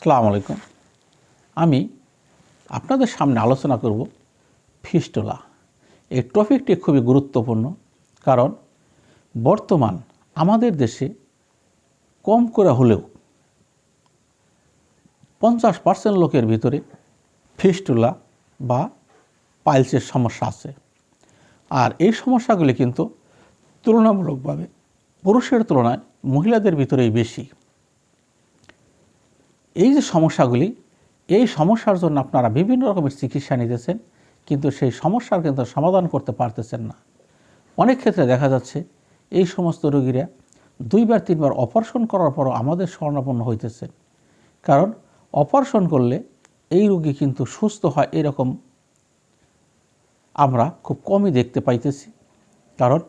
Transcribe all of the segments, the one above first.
সালাম আলাইকুম। আমি আপনাদের সামনে আলোচনা করব ফিস্টোলা। এই টপিকটি খুবই গুরুত্বপূর্ণ কারণ বর্তমান আমাদের দেশে কম করে হলেও পঞ্চাশ পার্সেন্ট লোকের ভিতরে ফিস্টুলা বা পাইলসের সমস্যা আছে। আর এই সমস্যাগুলি কিন্তু তুলনামূলকভাবে পুরুষের তুলনায় মহিলাদের ভিতরেই বেশি। এই যে সমস্যাগুলি, এই সমস্যার জন্য আপনারা বিভিন্ন রকমের চিকিৎসা নিতেছেন, কিন্তু সেই সমস্যার কিন্তু সমাধান করতে পারতেছেন না। অনেক ক্ষেত্রে দেখা যাচ্ছে, এই সমস্ত রোগীরা দুইবার, তিনবার অপারেশন করার পরও আমাদের স্বর্ণাপন্ন হইতেছে। কারণ অপারেশন করলে এই রোগী কিন্তু সুস্থ হয় এরকম আমরা খুব কমই দেখতে পাইতেছি। কারণ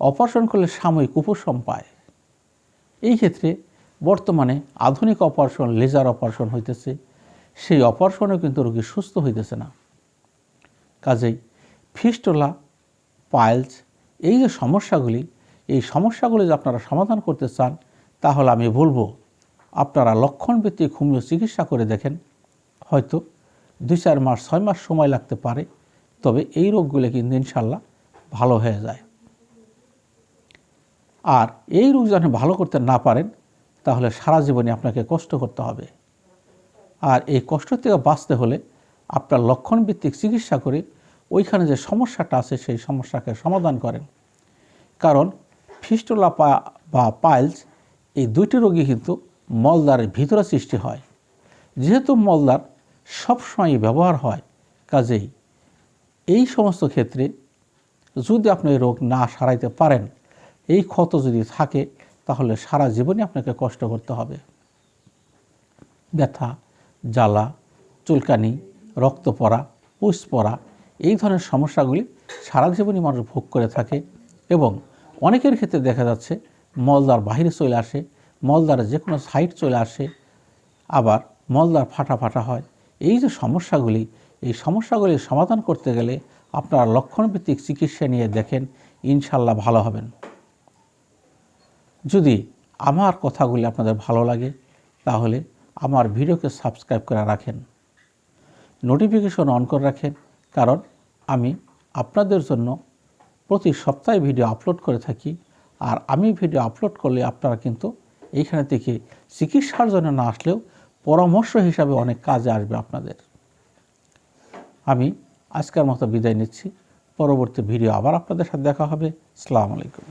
অপারেশন করলে সাময়িক উপশম পায়। এই ক্ষেত্রে বর্তমানে আধুনিক অপারেশন, লেজার অপারেশন হইতেছে। সেই অপারেশনেও কিন্তু রোগী সুস্থ হইতেছে না। কাজেই ফিস্টোলা, পাইলস এই যে সমস্যাগুলি, এই সমস্যাগুলি যদি আপনারা সমাধান করতে চান, তাহলে আমি বলব, আপনারা লক্ষণভিত্তিক হোমিও চিকিৎসা করে দেখেন। হয়তো দুই চার মাস, ছয় মাস সময় লাগতে পারে, তবে এই রোগগুলি কিন্তু ইনশাল্লাহ ভালো হয়ে যায়। আর এই রোগ যখন ভালো করতে না পারেন তাহলে সারা জীবনে আপনাকে কষ্ট করতে হবে। আর এই কষ্ট থেকে বাঁচতে হলে আপনার লক্ষণভিত্তিক চিকিৎসা করে ওইখানে যে সমস্যাটা আছে সেই সমস্যাকে সমাধান করেন। কারণ ফিস্টোলা পা বা পাইলস এই দুইটি রোগী কিন্তু মলদারের ভিতরে সৃষ্টি হয়। যেহেতু মলদার সবসময় ব্যবহার হয়, কাজেই এই সমস্ত ক্ষেত্রে যদি আপনি রোগ না সারাইতে পারেন, এই ক্ষত যদি থাকে তাহলে সারা জীবনই আপনাকে কষ্ট করতে হবে। ব্যথা, জ্বালা, চুলকানি রক্ত পড়া পুষ পড়া এই ধরনের সমস্যাগুলি সারা জীবনই মানুষ ভোগ করে থাকে এবং অনেকের ক্ষেত্রে দেখা যাচ্ছে মলদার বাহিরে চলে আসে মলদার যে কোনো সাইড চলে আসে, আবার মলদার ফাটা ফাটা হয়। এই যে সমস্যাগুলি, এই সমস্যাগুলি সমাধান করতে গেলে আপনারা লক্ষণভিত্তিক চিকিৎসা নিয়ে দেখেন ইনশাল্লাহ ভালো হবেন। যদি আমার কথাগুলি আপনাদের ভালো লাগে, তাহলে আমার ভিডিওকে সাবস্ক্রাইব করে রাখেন। নোটিফিকেশন অন করে রাখেন, কারণ আমি আপনাদের জন্য প্রতি সপ্তাহে ভিডিও আপলোড করে থাকি, আর আমি ভিডিও আপলোড করলে আপনারা কিন্তু এইখানে থেকে চিকিৎসার জন্য না আসলেও পরামর্শ হিসাবে অনেক কাজে আসবে আপনাদের। আমি আজকের মতো বিদায় নিচ্ছি। পরবর্তী ভিডিও আবার আপনাদের সাথে দেখা হবে। সালাম আলাইকুম।